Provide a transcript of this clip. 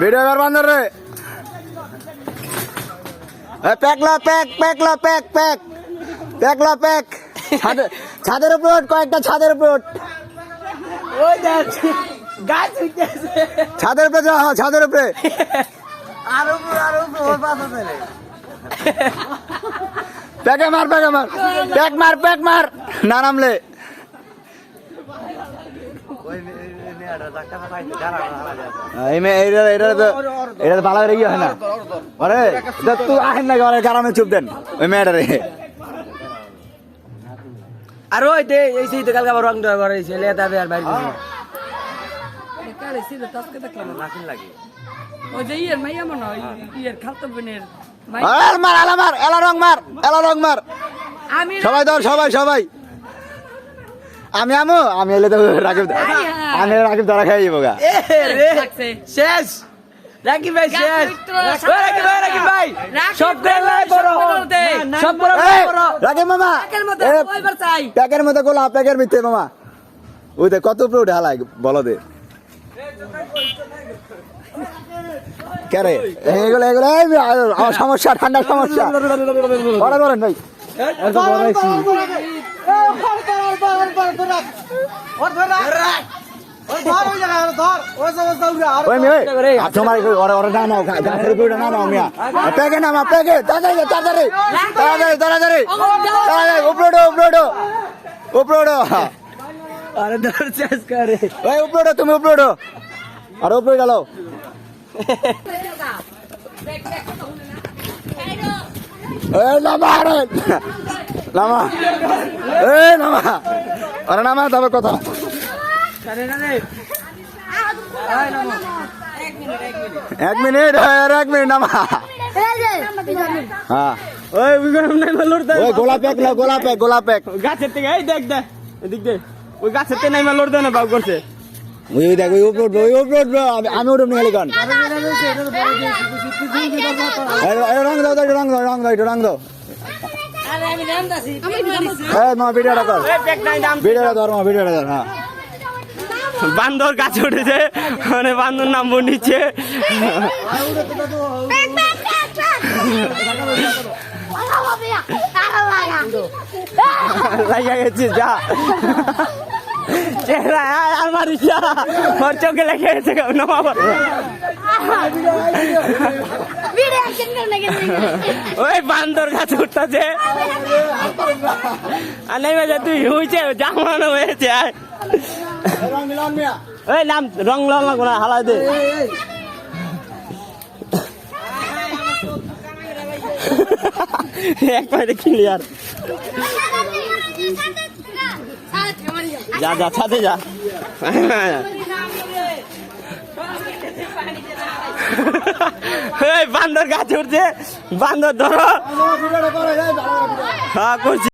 Video কর বান্দর রে। এ, প্যাক ল প্যাক প্যাক ল প্যাক ছাদের উপর ওঠ, কয়েকটা ছাদের উপর ওঠ। ওই দেখ গাছ ছাদের উপরে যা ছাদের উপরে। আর উপর আর উপর ওর পাশে চলে প্যাকে মার প্যাকে মার। প্যাক মার প্যাক মার। না নামলে ওই মেয়েটা ধাক্কা খাইতে দাঁড়া এই মে এইটা এটা তো এটা তো ভালো করে ইয়ে হয় না? আরে তুই আহেন না ওরে গ্রামে চুপ দেন। ওই মেয়েটারে আর ওই দে এই সেই তো কালকে আবার রং দেওয়া করে ছেলে তবে আর বাইরে কালে ছিল তাকে দেখলাম। নাকিল লাগে ওই যে ইয়ের মাইয়া মনে হয় ইয়ের খালতো বোনের মাই আরে মার এলা মার এলা রং মার। এলা রং মার সবাই ধর সবাই সবাই। আমি আমো আমি এলে তো রাকিব আমি রাকিব ধরা খাই যাব শেষ। রাকি ভাই শেষ। উঠতো, ওই রাকি ভাই রাকি ভাই। সব করে বড় সব করে দে। সব করে এই, বড়। রাকিব মামা। প্যাকের মধ্যে গোলা প্যাকের মিথ্যে মামা। ওই দেখ কত উপরে উঠে হালাই বলো দে। কেরে এগুলো এগুলো এই, আমার সমস্যা ঠান্ডার সমস্যা। করেন ভাই। আরে ধর। করে। ওই তুমি উপরে আর উপরে গেল। নামা নামা। এই নামা। আরে নামা তবে কথা। না এক মিনিট এক মিনিট নামা। হ্যাঁ। ওই ওই গরম নাই মালুর দে। ওই গোলা প্যাক নাও গোলা প্যাক গোলা প্যাক গাছের থেকে এই দেখ দেখ এদিক ওই গাছের থেকে নাই দে না বাউ করছে। ওই ওই দেখ ওই উপরে উঠবো ওই উপরে উঠবো আমি উঠব নিয়ে গান রং দাও দাও রং দাও রং দাও একটু রং দাও আরে আমি নাম দাসি এই মা ভিডিওটা কর ভিডিওটা ধর মা ভিডিওটা ধর হ্যাঁ বান্দর গাছে উঠেছে মানে বান্দর নাম নিচ্ছে লাগা গেছে যা আর মারিস যা ওর আর তুই হইছে, জামানো হয়েছে রং ওই নাম, রং লাল না দে। এক পায়ে ক্লিয়ার যা যা ছাদে যা। বান্দর গাছে উঠছে। বান্দর ধরো। হ্যাঁ করছি।